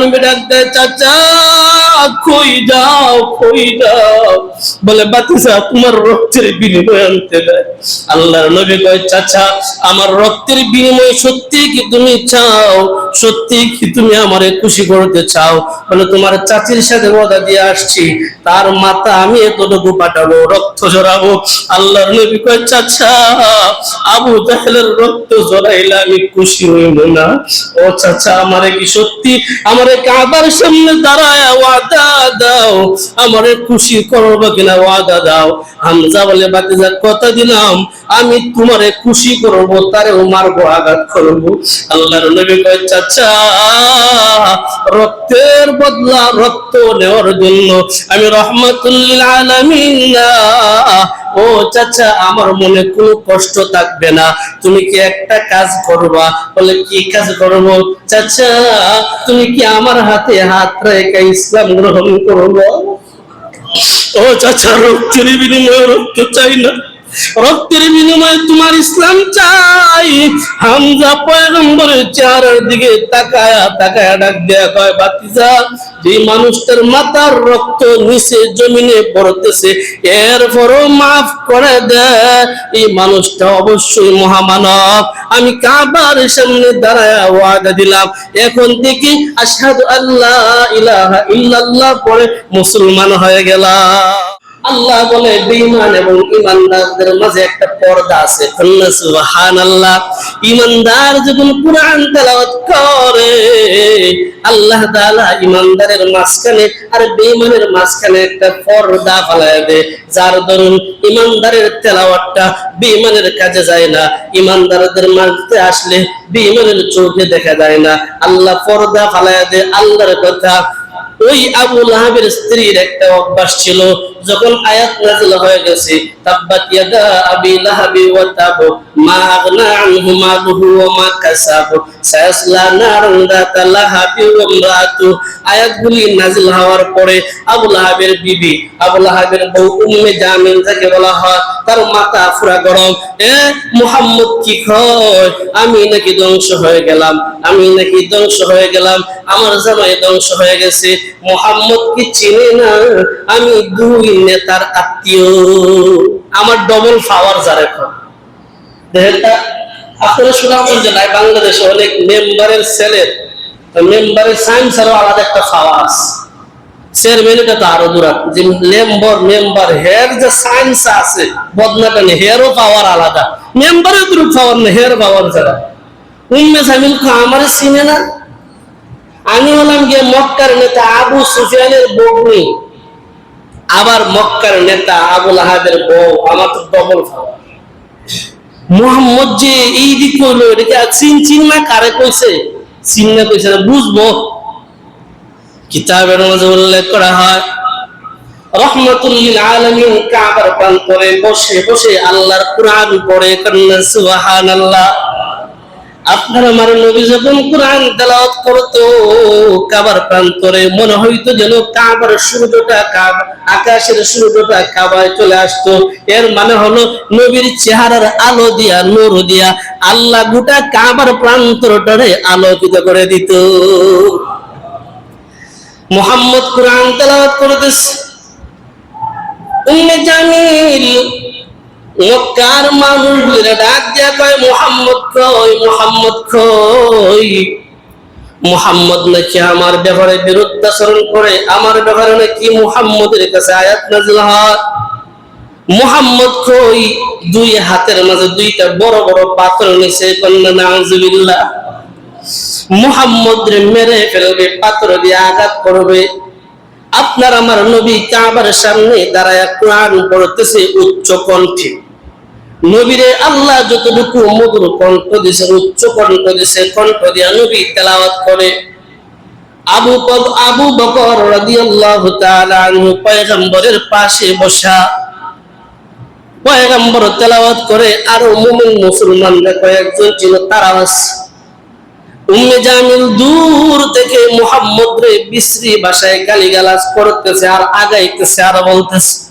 নবী ডাক দেয় চাচা বলে বাতিসা তোমার রক্তের বিনিময় আনতে আল্লাহর নবী কয়, চাচা, আমার রক্তের বিনিময় সত্যি কি তুমি চাও? সত্যি কি তুমি খুশি করতে চাও? বলে, তোমার চাচির সাথে ওয়াদা দিয়ে আসছি। তার মাথা আমি এতটুকু পাঠাবো, রক্ত জড়াবো আল্লাহর নবী কয়, চাচা, আবু জাহেলের রক্ত জড়াইলে আমি খুশি হইব না। ও চাচা, আমারে কি সত্যি? আমারে কাবার সামনে দাঁড়ায় ওয়াদা দাও, আমারে খুশি করব কিনা ওয়াদা দাও হামজা বলে বাতিজা কথা দিলাম, আমি তোমারে খুশি করব, তারেও মারবো, আঘাত করব আল্লাহর নবী কয়, চাচা, রক্তের বদলা রক্ত নেওয়ার জন্য আমি রহমতুল্লিল আলামিন। ও চাচা, আমার মনে কোনো কষ্ট থাকবে না। তুমি কি একটা কাজ করবা? বলে, কি কাজ করব? চাচা, তুমি কি আমার হাতে হাত রেখে ইসলাম গ্রহণ করব? ও চাচা রক্তের বিনিময়ে রক্ত চাই না। রক্তের বিনিময়ে তোমার ইসলাম চাই। হামজা পয়গম্বরের চেহারার দিকে তাকায়া তাকায়া ডাক দেয়া কয় বাতিজা যে মানুষটার মাথার রক্ত নিচে জমিনে পড়তেছে, এরপরও মাফ করে দেয় এই মানুষটা অবশ্যই মহামানব। আমি কাবার সামনে দাঁড়ায় ওয়াদা দিলাম। এখন থেকে আশহাদু আল্লাহ ইলাহা ইল্লাল্লাহ পরে মুসলমান হয়ে গেলাম। আল্লাহ বলে, বেঈমান এবং ইমানদারদের মাঝে একটা পর্দা আছে। আল্লাহ সুবহানাল্লাহ ইমানদার যখন কোরআন তেলাওয়াত করে, আল্লাহ তাআলা ইমানদারের মাঝখানে আর বেঈমানের মাঝখানে একটা পর্দা ফেলায় দেয়। যার দরুন ইমানদারের তেলাওয়াতটা বেঈমানের কাজে যায় না। ইমানদারদের মাঝে আসলে বেঈমানের চোখে দেখা যায় না। আল্লাহ পর্দা ফেলায় দেয়। আল্লাহর কথা, ওই আবু লাহাবের স্ত্রীর একটা অভ্যাস ছিল যখন আয়াত নাজিল হয়ে গেছে, তাব্বাত ইয়াদা আবি লাহাবি ওয়া তাব, মা আগনা আনহু মালুহু ওয়া মা কাসাব, সায়াসলা নারান যাতা লাহাবি ওয়া ইমরাতু আয়াতগুলি নাজিল হওয়ার পরে আবু লাহাবের বিবি, আবু লাহাবের বউ উম্মে জামিল যাকে বলা হয়, তার মাথা পুরা গরম। এ মুহাম্মদ, কি কয়? আমি নাকি ধ্বংস হয়ে গেলাম, আমি নাকি ধ্বংস হয়ে গেলাম, আমার জামাই ধ্বংস হয়ে গেছে। মোহাম্মদ কি চিনে না? আমি দুই নেতার আত্মীয়। আমার ডবল পাওয়ার যার এখন। দেখেনটা আপনারা সুনামগঞ্জ জেলায় বাংলাদেশে অনেক মেম্বারের সেলের মেম্বারের সায়েন্স আরও আলাদা একটা পাওয়ার আছে। চেয়ারম্যান এটা তো আরও দূরাত যে মেম্বার মেম্বার যে সায়েন্স আছে, বদনাটানি হেয়ারও পাওয়ার আলাদা। মেম্বারের পাওয়ার হেয়ার পাওয়ার যারা উম্মে জামিল খা, আমার চিনে না? আমি হলাম গিয়ে মক্কার নেতা আবু সুফিয়ানের বগ্নি। আবার মক্কার নেতা আবুল আহাবের বউ আমার তো ডবল মোহাম্মদ যে এই দিক এটাকে চিন না? কারে কইছে? না কইছে বুঝব। কিতাবের মাঝে উল্লেখ করা হয় রহমতুল্লিল আলামিন কাবার প্রান্তরে বসে বসে আল্লাহর কোরআন পড়ে কন্যা সুবহানাল্লাহ। আপনার আমার নবী যখন কোরআন তেলাওয়াত করতো, কাবার প্রান্তরে, মনে হইতো যেন কাবার সূর্যটা কাব, আকাশের সূর্যটা কাবায় চলে আসতো। এর মানে হলো নবীর চেহারার আলো দিয়া, নূর দিয়া, আল্লাহ গোটা কাবার প্রান্তরটারে আলোকিত করে দিত। মোহাম্মদ কোরআন তেলাওয়াত করতেছে। উম্মে জামিল মক্কার মানুষগুলো ডাক দিয়া কয়, মোহাম্মদ কই মোহাম্মদ কই? মোহাম্মদ নাকি আমার ব্যাপারে বিরুদ্ধাচরণ করে, আমার ব্যাপারে নাকি মোহাম্মদের কাছে আয়াত নাজিল হয়? মোহাম্মদ কই? দুই হাতের মাঝে দুইটা বড় বড় পাথর নিচে কন্যা নাউজুবিল্লাহ মোহাম্মদ মেরে ফেলবে, পাথর দিয়ে আঘাত করবে। আপনার আমার নবী কাবার সামনে দাঁড়ায় কোরআন পড়তেছে উচ্চ কণ্ঠে। নবীরে আল্লাহ যতটুকু মধুর কণ্ঠ দিছে, উচ্চ কণ্ঠ দিছে, কণ্ঠ দিয়া নবী তেলাওয়াত করে। আবু আবু বকর রাদিয়াল্লাহু তাআলা আনহু পয়গম্বরের পাশে বসা পয়গম্বর তেলাওয়াত করে, আর মুমিন মুসলমানরা কয়েকজন ছিল তারা আছে উম্মে জামিল দূর থেকে মুহাম্মদ রে বিশ্রী ভাষায় গালিগালাজ করতেছে আর আগাইতেছে আর বলতেছে।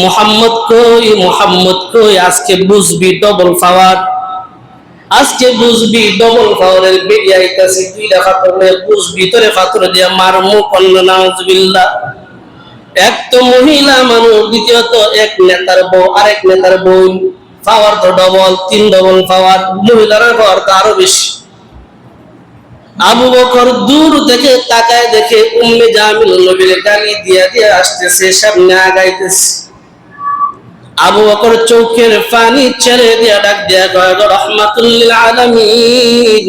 মুহাম্মদ কই, মোহাম্মদ কই, আজকে বুঝবি ডবল পাওয়ার আজকে বুঝবি ডবল পাওয়ারের বেরিয়ে আইতাছে দুইটা পাথরের বুঝবি, তোরে পাথর দিয়া মার অন্য নাউজবিল্লাহ। এক তো মহিলা মানুষ, দ্বিতীয়ত এক নেতার বউ, আরেক নেতার বউ পাওয়ার তো ডবল তিন ডবল পাওয়ার মহিলার পাওয়ার তো আরও বেশি। আবু বকর দূর থেকে তাকায় দেখে উম্মে জামিল নবীর গালি দিয়া দিয়া আসতেছে, সামনে আগাইতেছে। আবু বকর চোখের পানি ছেড়ে দিয়া ডাক দিয়া কয় রহমাতুল্লিল আলামিন।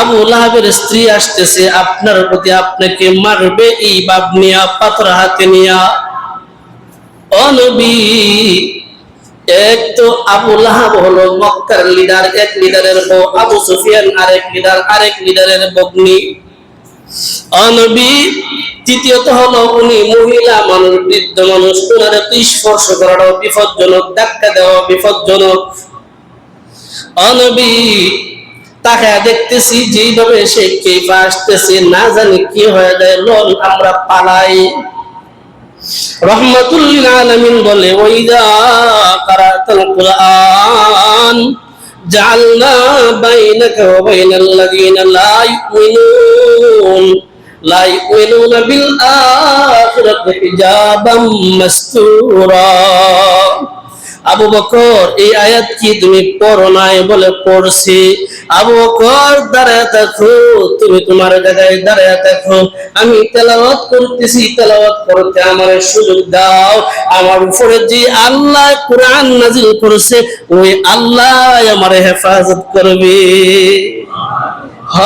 আবু লাহাবের স্ত্রী আসতেছে, আপনার প্রতি আপনাকে মারবে এই বাপ নিয়া পাথর হাতে নিয়া। অনবী এক তো আবু লাহাব হলো মক্কার লিডার এক লিডারের বউ, আবু সুফিয়ান আরেক লিডার আরেক লিডারের বগ্নি অনবী তৃতীয়ত হলো উনি মহিলা মানুষ, বৃদ্ধ মানুষ স্পর্শ করাটাও বিপজ্জনক, ধাক্কা দেওয়া বিপজ্জনক। অনবী তাকে দেখতেছি যেইভাবে সে কেফা আসতেছে, না জানি কি হয়ে যায় লন আমরা পালাই। রহমাতুল্লিল আলামিন বলে ওইদা কারাতাল কুরআন। جعلنا بينك وبين الذين لا يؤمنون لا يؤمنون بالآخرة حجابا مستورا আবু বকর, এই আয়াত কি তুমি পড়ো নাই বলে পড়ছি? আবু বকর, দাঁড়ায় দেখো, তুমি তোমার জায়গায় দাঁড়ায় দেখো, আমি তেলাওয়াত করতেছি, তেলাওয়াত করতে আমার সুযোগ দাও। আমার উপরে যে আল্লাহ কোরআন নাজিল করেছে, ওই আল্লাহ আমার হেফাজত করবে। হ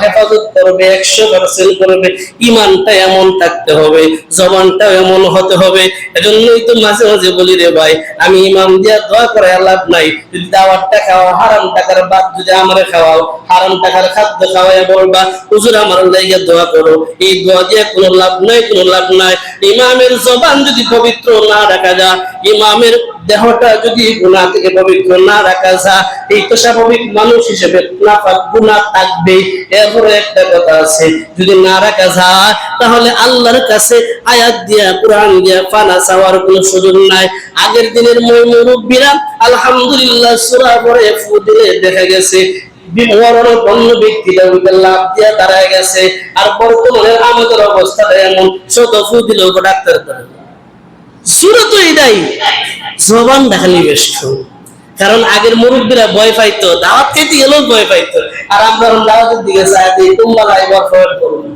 হেফাজত করবে একশো পার্সেন্ট করবে। ইমানটা এমন থাকতে হবে, জবানটাও এমন হতে হবে। এজন্যই তো মাঝে মাঝে বলি রে ভাই, আমি ইমাম দিয়া করে লাভ নাই। যদি দাওয়াতটা খাওয়া হারাম টাকার বাদ যদি আমার খাওয়াও, হারাম টাকার খাদ্য খাওয়াই বলবা, হুজুর, আমার লাইগা দোয়া করো। এই দোয়া দিয়ে কোনো লাভ নাই, কোনো লাভ নাই। ইমামের জবান যদি পবিত্র না রাখা যায় ইমামের দেহটা যদি গুণা থেকে পবিত্র না রাখা যায়, এই তো স্বাভাবিক মানুষ হিসেবে গুণা থাকবে এরপরে একটা কথা আছে, যদি না রাখা যায়, তাহলে আল্লাহর কাছে আয়াত দিয়া, কোরআন দিয়া ফানা চাওয়ার কোনো সুযোগ নাই। আগের দিনের মই মুরব্বীরা আলহামদুলিল্লাহ সূরা পড়ে ফু দিলে দেখা গেছে। আর বর্তমানে আমাদের অবস্থাটা এমন, শত ফু দিলেও ডাক্তার করে। সুরত এটাই জবান দেখালি বেশ কারণ আগের মুরব্বীরা ভয় পাইতো, দাওয়াত খেতে গেলেও ভয় পাইতো। আর আমরা দাওয়াতের দিকে চাই তোমরা করুন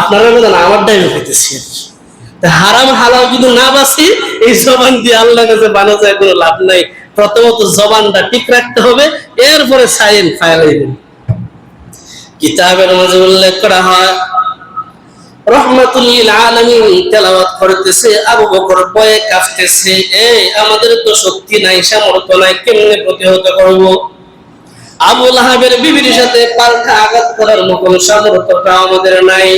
আপনারা বলেন, আমার ডাইভে পেতেছি হারাম হালাল যদি না বাসি এই জবান দিয়ে আল্লাহ কাছে বানা যায়, কোনো লাভ নাই। প্রথমত জবানটা ঠিক রাখতে হবে, এরপরে সাইন ফাইল কিতাবের মাঝে উল্লেখ করা হয় তেলাওয়াত করতেছে আমাদের তো শক্তি নাই, সামর্থ্য নাই, কেমনে প্রতিহত করব? আবু লাহাবের বিবির সাথে পাল্টা আঘাত করার মতন সামর্থ্যটা আমাদের নাই।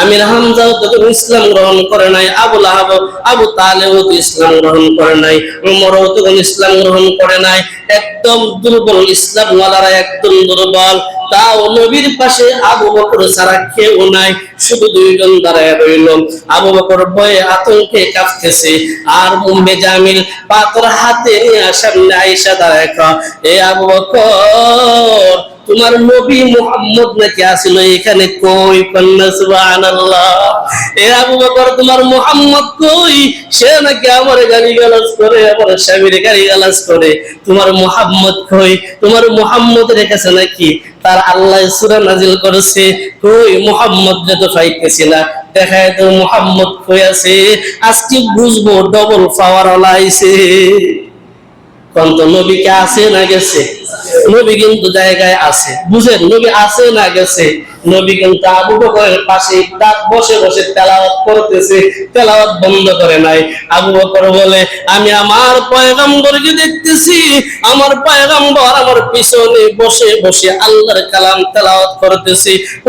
আমির হামজাও তখন ইসলাম গ্রহণ করে নাই, আবু লাহাব, আবু তালেও তো ইসলাম গ্রহণ করে নাই, উমরও তখন ইসলাম গ্রহণ করে নাই। একদম দুর্বল ইসলাম ওয়ালারা একদম দুর্বল। তাও নবীর পাশে আবু বকর ছাড়া কেউ নাই, শুধু দুইজন দাঁড়ায় রইল। আবু বকর ভয়ে আতঙ্কে কাঁপতেছে। আর মুম্বে জামিল পাথর হাতে নিয়ে সামনে আইসা দাঁড়ায় এ আবু বকর তোমার নবী মুহাম্মদ নাকি আসিল এখানে কই কন্যা এ আবু বকর, তোমার মুহাম্মদ কই? সে নাকি আমার গালি গালাজ করে, আমার স্বামীর গালি গালাজ করে। তোমার মুহাম্মদ কই? তোমার মুহাম্মদের কাছে নাকি তার আল্লাহ সূরা নাজিল করেছে। কই, মুহাম্মদ যে তো পাইতেছি না। দেখায় তো মুহাম্মদ কই আছে? আজকে বুঝব ডবল পাওয়ার কোন তো নবীকে আছে না গেছে? নবী কিন্তু জায়গায় আছে। বুঝেন নবী আছে না গেছে? নবী কিন্তু আবু বকরের পাশে ডাক বসে বসে তেলাওয়াত করতেছে, তেলাওয়াত বন্ধ করে নাই। আবু বকর বলে, আমি আমার পয়গম্বরকে দেখতেছি, আমার পয়গম্বর আমার পিছনে বসে বসে আল্লাহর কালাম তেলাওয়াত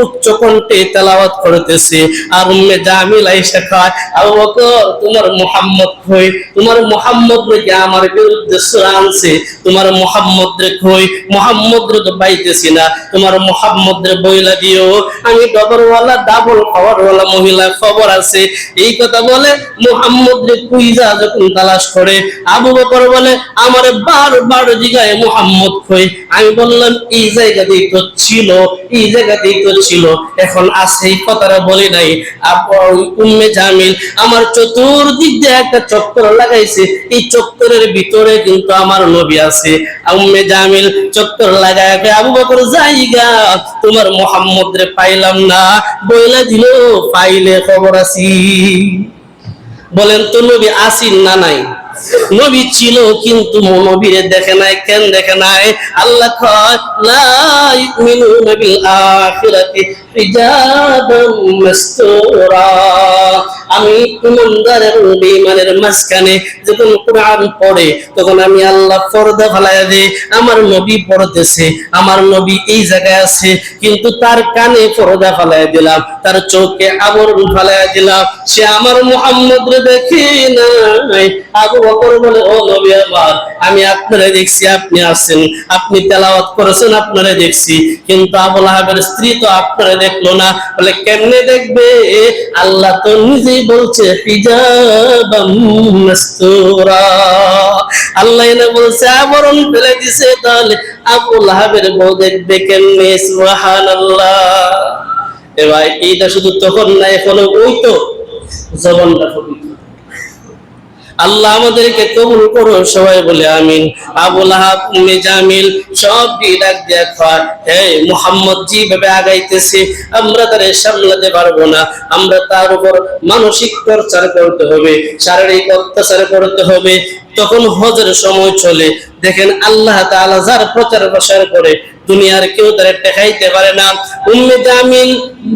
উচ্চ কণ্ঠে তেলাওয়াত করতেছে। আর উম্মে জামিল আইসা খায় আবু বকর, তোমার মুহাম্মদ কই? তোমার মুহাম্মদ নাকি আমার বিরুদ্ধে আনছে? তোমার মুহাম্মদ রে কই? মোহাম্মদ রে তো পাইতেছি না। তোমার মোহাম্মদ রে বইলা দিও। আমি ডবরওয়ালা ডাবল খাবারওয়ালা মহিলা খবর আছে। এই কথা বলে মোহাম্মদ রে কুইজা যখন তালাশ করে, আবু বকর বলে, আমার বারবার জিগায় মোহাম্মদ কই? আমি বললাম, এই জায়গাতেই তো ছিল, এই জায়গাতেই তো ছিল। এখন আছে এই কথাটা বলি নাই। উম্মে জামিল, আমার চতুর্দিক দিয়ে একটা চক্কর লাগাইছে। এই চক্করের ভিতরে কিন্তু আমার নবী আছে। উম্মে জামিল চক্কর লাগায় আবু বকর জায়গা তোমার মোহাম্মদ রে পাইলাম না। বইলা দিল পাইলে খবর আছি। বলেন তো নবী আসিন না নাই? নবী ছিল, কিন্তু নবীরে দেখে নাই, কেন দেখে নাই? আল্লাহ আমি ইমানদার এবং মাঝখানে যখন কোরআন পড়ে, তখন আমি আল্লাহ পর্দা ফেলাইয়া দিই, আমার নবী পড়তেছে, আমার নবী এই জায়গায় আছে, কিন্তু তার কানে পর্দা ফেলাইয়া দিলাম, তার চোখে আবরণ ফেলাইয়া দিলাম, সে আমার মুহাম্মদ দেখে নাই, আবু বকর বলে ও নবী আমার, আমি আপনারে দেখছি, আপনি আছেন। আপনি তেলাওয়াত করেছেন, আপনারে দেখছি। কিন্তু আবুল আহাবের স্ত্রী তো আপনারে দেখল না। বলে, কেমনে দেখবে? আল্লাহ তো নিজেই বলছে আল্লাহ এনে বলছে, আবরণ ফেলে দিছে, তাহলে আবুল আহাবের বউ দেখবে কেমনে? সুবহানাল্লাহ। এ ভাই, এইটা শুধু তখন না, এখনও ওই তো জবানটা পবিত্র। আল্লাহ আমাদেরকে কবুল করো, সবাই বলে আমিন। আবুল আহাব উম্মে জামিল, সব ডাক দিয়া খায় হে মুহাম্মদ, যেভাবে আগাইতেছে, আমরা তারে সামলাতে পারব না। আমরা তার উপর মানসিক টর্চার করতে হবে, শারীরিক অত্যাচার করতে হবে। তখন হজের সময় চলে। দেখেন আল্লাহ তাআলা যার প্রচার প্রসার করে, দুনিয়ার কেউ তারা টেকাইতে পারে না। উম্মে জামিল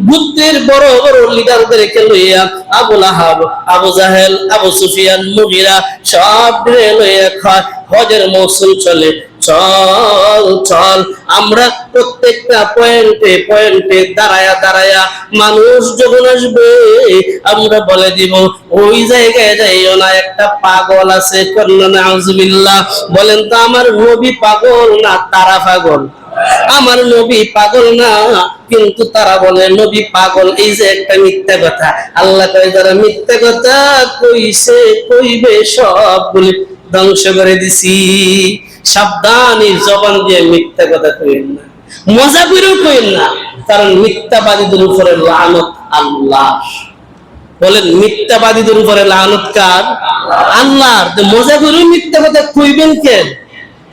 বুদ্ধের বড় বড় লিডারদেরকে লইয়া আবু লাহাব, আবু জাহেল, আবু সুফিয়ান, মুগিরা সব লইয়া খায়। হজের মৌসুম চলে। চল চল। আমরা প্রত্যেকটা পয়েন্টে পয়েন্টে দাঁড়ায়া দাঁড়ায়া মানুষ যখন আসবে, আমরা বলে দিব, ওই জায়গায় যাইও না, একটা পাগল আছে কন্যা বলেন তো, আমার নবী পাগল না, তারা পাগল? আমার নবী পাগল না, কিন্তু তারা বলে, নবী পাগল, এই যে একটা মিথ্যা কথা। আল্লাহ কয়, যারা মিথ্যা কথা কইছে, কইবে সবগুলি ধ্বংস করে দিছি। সাবধান জবান দিয়ে মিথ্যা কথা কইেন না। মজা করেও কইেন না। কারণ মিথ্যাবাদীদের উপরে লানত আল্লাহ। বলেন, মিথ্যাবাদীদের উপরে লানত কার? আল্লাহর মজা করেও মিথ্যা কথা কইবেন কেন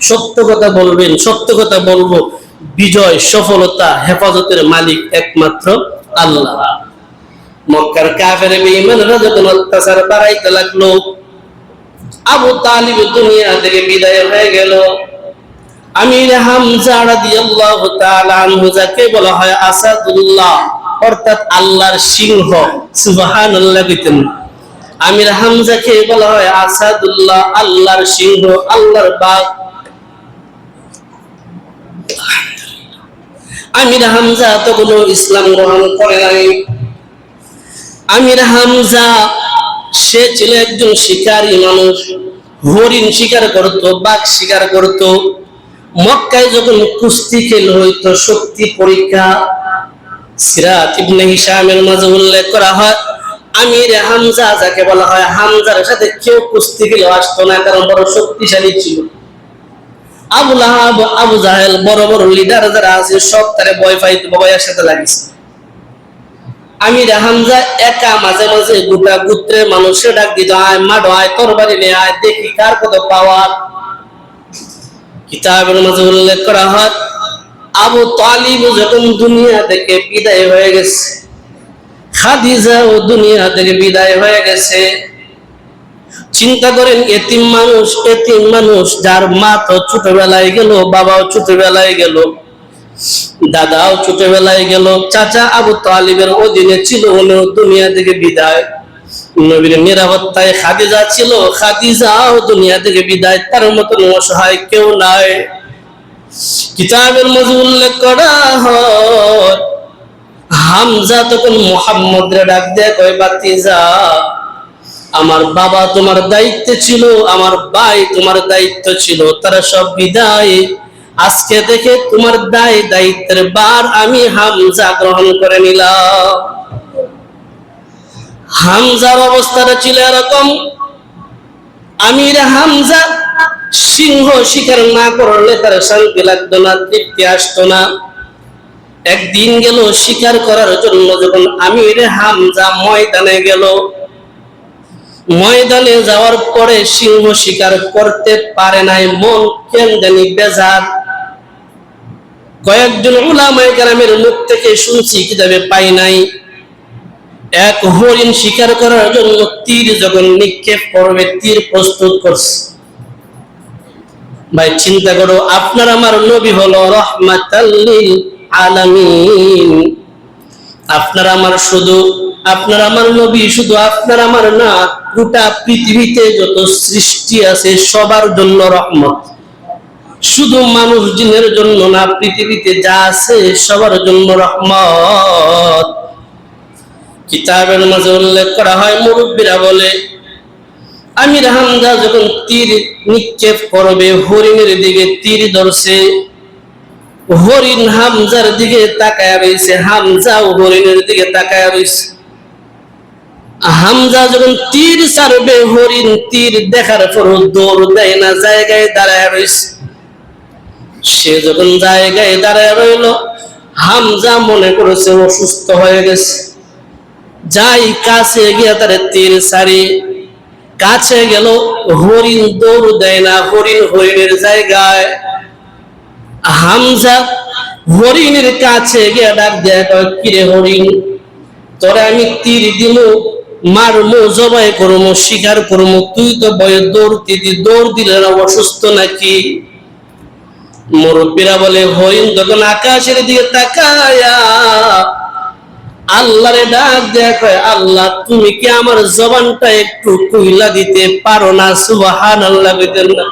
সত্য কথা বলবেন, সত্য কথা বলব। বিজয়, সফলতা, হেফাজতের মালিক একমাত্র আল্লাহ। মক্কার কাফের বেঈমানরা যখন অত্যাচার বাড়াইতে লাগল। আবু তালিব দুনিয়া থেকে বিদায় হয়ে গেল। আমির হামজা রাদিয়াল্লাহু তাআলা আনহু যাকে বলা হয় আসাদুল্লাহ, অর্থাৎ আল্লাহর সিংহ, সুবহানাল্লাহ বিতেন আমির হামজাকে বলা হয় আসাদুল্লাহ, আল্লাহর সিংহ, আল্লাহর বাঘ আমির হামজা তখনও ইসলাম গ্রহণ করে নাই। আমির হামজা সে ছিল একজন শিকারী মানুষ। হরিণ শিকার করত, বাঘ শিকার করত। মক্কায় যখন কুস্তি খেল হইতো শক্তি পরীক্ষা। সিরাত ইবনে হিশামের মাঝে উল্লেখ করা হয়, আমির হামজা যাকে বলা হয়, হামজার সাথে কেউ কুস্তি খেলে আসতো না, কারণ বড় শক্তিশালী ছিল। আবু লাহাব, আবু জাহেল, বড় বড় লিডার যারা আছে, সব তারে ভয় পাইতো ভয়ের সাথে লাগিছে। আমি হামজা একা মাঝে মাঝে গোটা গুত্রের মানুষের ডাক দিত, আয় মাড আয় তরবারি নে, আয় দেখি কার কত পাওয়ার কিতাবের মাঝে উল্লেখ করা হয়, আবু তালিব যখন দুনিয়া থেকে বিদায় হয়ে গেছে, খাদিজা ও দুনিয়া থেকে বিদায় হয়ে গেছে, চিন্তা করেন এতিম মানুষ এতিম মানুষ যার মা তো ছোটবেলায় গেল, বাবাও ছোটবেলায় গেল। দাদাও ছোটবেলায় গেল। চাচা আবু তালিবের অধীনে ছিল উনিও দুনিয়া থেকে বিদায়। নবীর নিরাপত্তায় খাদিজা ছিল, খাদিজাও দুনিয়া থেকে বিদায়। তার অসহায় কেউ নাই। কিতাবের মধ্যে উল্লেখ করা হামজা তখন ডাক দেয় বাতিজা আমার বাবা তোমার দায়িত্ব ছিল, আমার ভাই তোমার দায়িত্ব ছিল, তারা সব বিদায়। আজকে থেকে তোমার দায় দায়িত্বের বার আমি হামজা গ্রহণ করে নিলাম। হামজার অবস্থাটা ছিল এরকম, আমির হামজা সিংহ শিকার না করলে তার শান্তি লাগতো না, তৃপ্তি আসতো না। একদিন গেল শিকার করার জন্য যখন আমির হামজা ময়দানে গেল। ময়দানে যাওয়ার পরে সিংহ শিকার করতে পারে নাই, মন কেন জানি বেজার। কয়েকজন উলামায়ে গ্রামের মুখ থেকে শুনছি, কিতাবে পাই নাই। এক হরিণ শিকার করার জন্য তীর যখন নিক্ষেপ করবে, তীর প্রস্তুত করছে। ভাই, চিন্তা করো, আপনার আমার নবী হলো রহমাতাল্লিল আলামিন। আপনার আমার শুধু, আপনার আমার নবী শুধু আপনার আমার না, গোটা পৃথিবীতে যত সৃষ্টি আছে, সবার জন্য রহমত। শুধু মানুষ জিনের জন্য না, পৃথিবীতে যা আছে সবার জন্য রহমত। কিতাবের মাঝে উল্লেখ করা হয়, মুরব্বীরা বলে, আমির হামজা যখন তীর নিক্ষেপ করবে, হরিণের দিকে তীর ধরছে। হরিণ হামজার দিকে তাকায় রয়েছে ও হরিণের দিকে তাকায় রয়েছে। হামজা যখন তীর ছাড়বে, হরিণ তীর দেখার পর দৌড় দেয় না, জায়গায় দাঁড়ায় রয়েছে। সে যখন জায়গায় দাঁড়ায় রইল, হামজা মনে করেছে অসুস্থ হয়ে গেছে। যাই কাছে গিয়া তার তীর সারি, কাছে গেল, হরিণ দৌড় দেয় না, হরিণ হরিণের জায়গায়। হামজা হরিণের কাছে গিয়া ডাক দেয় কিরে হরিণ, তোরে আমি তীর দিল মারমো, জবাই করমো, শিকার করমো, তুই তো বয়ে দৌড় দিদি দৌড় দিলে অসুস্থ নাকি? মুরব্বীরা বলে, হরিণ তখন আকাশের দিকে তাকায়া আল্লাহরে ডাক কয়, আল্লাহ, তুমি কি আমার জবানটা একটু কুইলা দিতে পারো না? সুবাহান আল্লাহ না।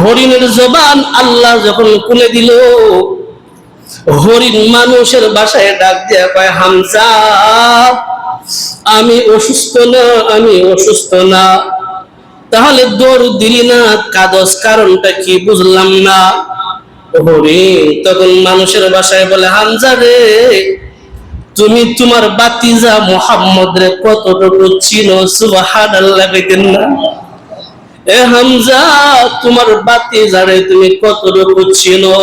হরিণের জবান আল্লাহ যখন কুলে দিল, হরিণ মানুষের বাসায় ডাক দেয়া কয়, হামজা, আমি অসুস্থ না, আমি অসুস্থ না। তাহলে দৌড় দিলি না কাগজ কারণটা কি বুঝলাম না? হরিণ তখন মানুষের বাসায় বলে হামজা রে, তুমি তোমার বাতিজা মোহাম্মদ রে কতটুকু চিনো? সুবাহান আল্লাহ কইতেন না। এ হামজা তোমার বাতিজা রে তুমি কতটুকু চিনো?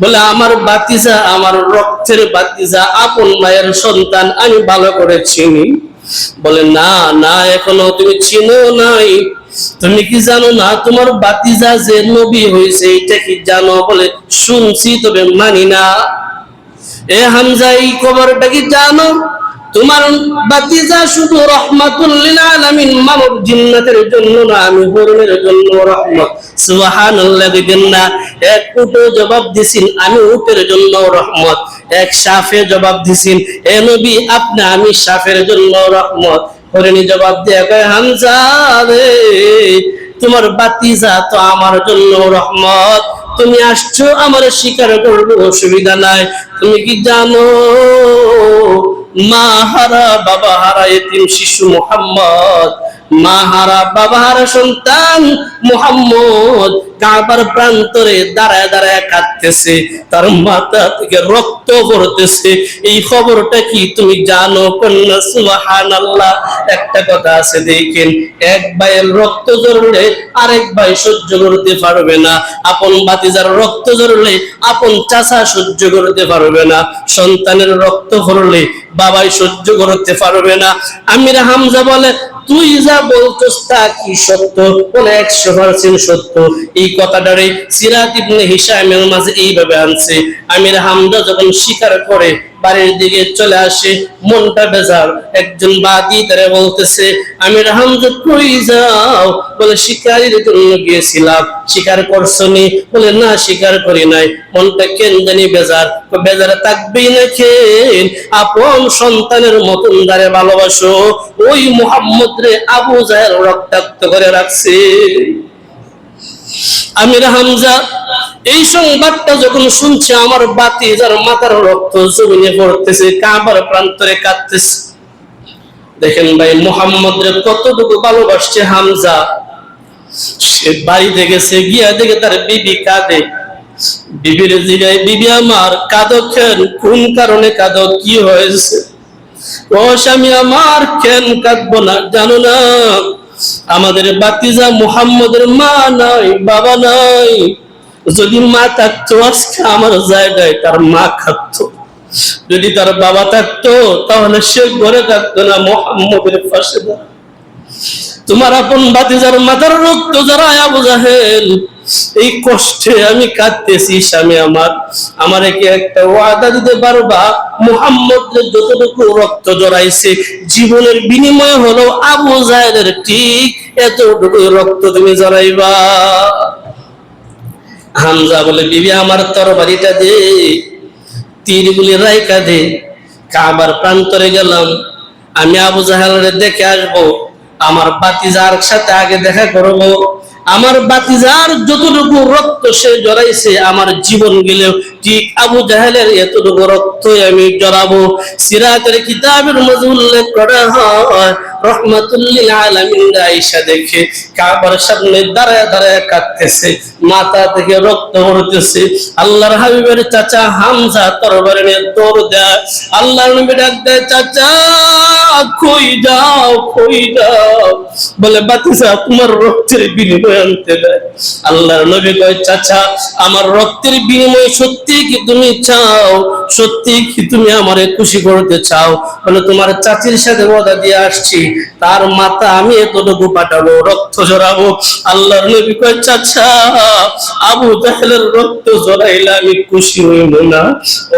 বলে, আমার বাতিজা, আমার রক্তের বাতিজা, আপন মায়ের সন্তান, আমি ভালো করে চিনি। বলে, না না, এখনও তুমি চিনো নাই। তুমি কি জানো না, তোমার বাতিজা যে নবী হয়েছে, এটা কি জানো বলে, শুনছি, তবে মানি না। এ হামজা, এই খবরটা কি জানো? তোমার বাতিজা শুধু রহমাতুল্লিল আলামিন মানব জিন্নাতের জন্য না, আমি হরণের জন্য রহমত। সুবহানাল্লাহ দিবেন না এক উটো জবাব দিছেন, আমি উটের জন্য রহমত। এক সাফে জবাব দিছেন, এ নবী আপনি, আমি সাফের জন্য রহমত। হরিণী জবাব দিয়ে কয়, হামজা রে, তোমার বাতিজা তো আমার জন্য রহমত। তুমি আসছো, আমার স্বীকার করব, অসুবিধা নাই। তুমি কি জানো মা হারা বাবা হারা এতিম শিশু মোহাম্মদ মা হারা সন্তান মোহাম্মদ কাবার প্রান্তরে দাঁড়ায় দাঁড়ায় কাঁদতেছে। তার মাথা থেকে রক্ত পড়তেছে। এই খবরটা কি তুমি জানো কন্যা? আল্লাহ একটা কথা আছে, দেখেন, এক ভাইয়ের রক্ত ঝরলে আরেক ভাই সহ্য করতে পারবে না। আপন বাতিজার রক্ত ঝরলে আপন চাচা সহ্য করতে পারবে না। সন্তানের রক্ত ভরলে বাবাই সহ্য করতে পারবে না। আমির হামজা বলে তুই যা বলতোস তা কি সত্য? বলে একশো পার্সেন্ট সত্য। এই কথাটারে সিরাত ইবনে হিসামের মাঝে এইভাবে আনছে। আমির হামদা যখন স্বীকার করে বাড়ির দিকে চলে আসে। মনটা বেজার। একজন বাদী তারা বলতেছে আমির হামজা কই যাও। বলে, শিকারির জন্য গিয়েছিলাম। শিকার করছনি? বলে, না, শিকার করি নাই। মনটা কেন জানি বেজার। বেজারে থাকবেই না কেন? আপন সন্তানের মতন দ্বারে ভালোবাসো। ওই মোহাম্মদ রে আবু জাহের রক্তাক্ত করে রাখছে। আমির হামজা, এই সংবাদটা যখন শুনছে, আমার বাতি যার মাথার রক্ত জমিনে পড়তেছে, কাবার প্রান্তরে কাঁদতেছে। দেখেন ভাই মোহাম্মদ কতটুকু ভালোবাসছে হামজা? সে বাড়িতে গেছে, গিয়া দেখে তার বিবি কাঁদে। বিবির জিগায়, বিবি আমার, কাঁদো কেন? কোন কারণে কাঁদো? কি হয়েছে? ও স্বামী, আমার কেন কাঁদবো না? জানো না আমাদের বাতিজা মুহাম্মদের মা নয় বাবা নয় যদি মা থাকতো, আজকে আমার জায়গায় তার মা খাতো যদি তার বাবা থাকতো, তাহলে সে ঘরে থাকতো না, মোহাম্মদের পাশে দাঁড়াতো। তোমার আপন বাতিজার মাথার রক্ত যারা আবু জাহেল। এই কষ্টে আমি কাঁদতেছি স্বামী আমার। আমার একে একটা ওয়াদা দিতে পারবা? মুহাম্মদ যতটুকু রক্ত জড়াইছে, জীবনের বিনিময় হলো আবু জাহেলের ঠিক এতটুকু রক্ত তুমি জড়াইবা। হামজা বলে, বিবি, আমার তরবারিটা দে, তীরগুলি রাইকা দে, কাবার প্রান্তরে গেলাম। আমি আবু জাহালের দেখে আসব আমার বাতিজার সাথে আগে দেখা করব। আমার বাতিজার যতটুকু রক্ত সে জড়াইছে, আমার জীবন গেলেও ঠিক আবু জাহেলের এতটুকু রক্ত আমি জড়াবো। সিরাতের কিতাবের মধ্যে করা হয় রহমাতুল্লিল আলামিন আয়েশা দেখে কাবার সামনে দাঁড়ায় দাঁড়ায় কাঁদতেছে, মাথা থেকে রক্ত পড়তেছে। আল্লাহর হাবিবের চাচা হামজা তরবারি নিয়ে দৌড় দেয়। আল্লাহর নবী ডাক দেয়, চাচা, কই যাও কই যাও? বলে বাতিসা তোমার রক্তের বিনিময় আনতে দেয়। আল্লাহর নবী কয়, চাচা, আমার রক্তের বিনিময় সত্যি কি তুমি চাও? সত্যি কি তুমি আমারে খুশি করতে চাও? বলে, তোমার চাচির সাথে ওয়াদা দিয়ে আসছি। তার মাথা আমি এতটুকু পাঠাবো রক্ত জড়াবো আল্লাহর নবী কয়, চাচা, আবু জাহেলের রক্ত জড়াইলে আমি খুশি হইব না।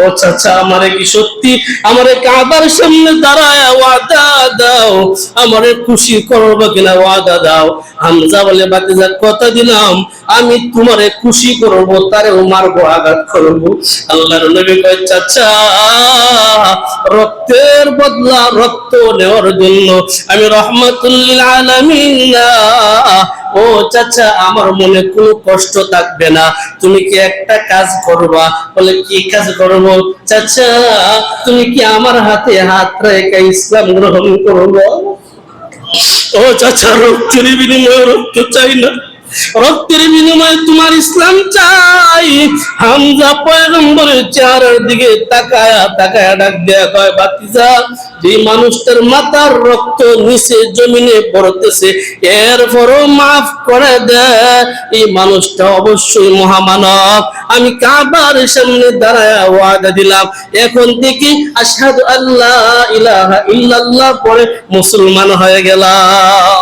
ও চাচা, আমারে কি সত্যি আমারে কাবার সামনে দাঁড়ায় ওয়াদা দাও? আমারে খুশি করব কিনা ওয়াদা দাও? হামজা বলে বাতিজা কথা দিলাম। আমি তোমারে খুশি করব, তারেও মারবো, আঘাত করব। আল্লাহর নবী কয়, চাচা রক্তের বদলা রক্ত নেওয়ার জন্য আমি রহমাতুল্লিল আলামিন ও চাচা, আমার মনে কোনো কষ্ট থাকবে না। তুমি কি একটা কাজ করবা? বলে, কি কাজ করব? চাচা, তুমি কি আমার হাতে হাত রেখে ইসলাম গ্রহণ করব? ও চাচা, রক্তের বিনিময়ে রক্ত চাই না। রক্তের বিনিময়ে তোমার ইসলাম চাই। হামজা পয়গম্বরের চেহারার দিকে তাকায়া তাকায়া ডাক দেয়া কয় বাতিজা যে মানুষটার মাথার রক্ত নিচে জমিনে পড়তেছে, এরপরও মাফ করে দেয় এই মানুষটা অবশ্যই মহামানব। আমি কাবার সামনে দাঁড়ায় ওয়াদা দিলাম। এখন থেকে আশহাদু আল্লাহ ইলাহা ইল্লাল্লাহ পরে মুসলমান হয়ে গেলাম।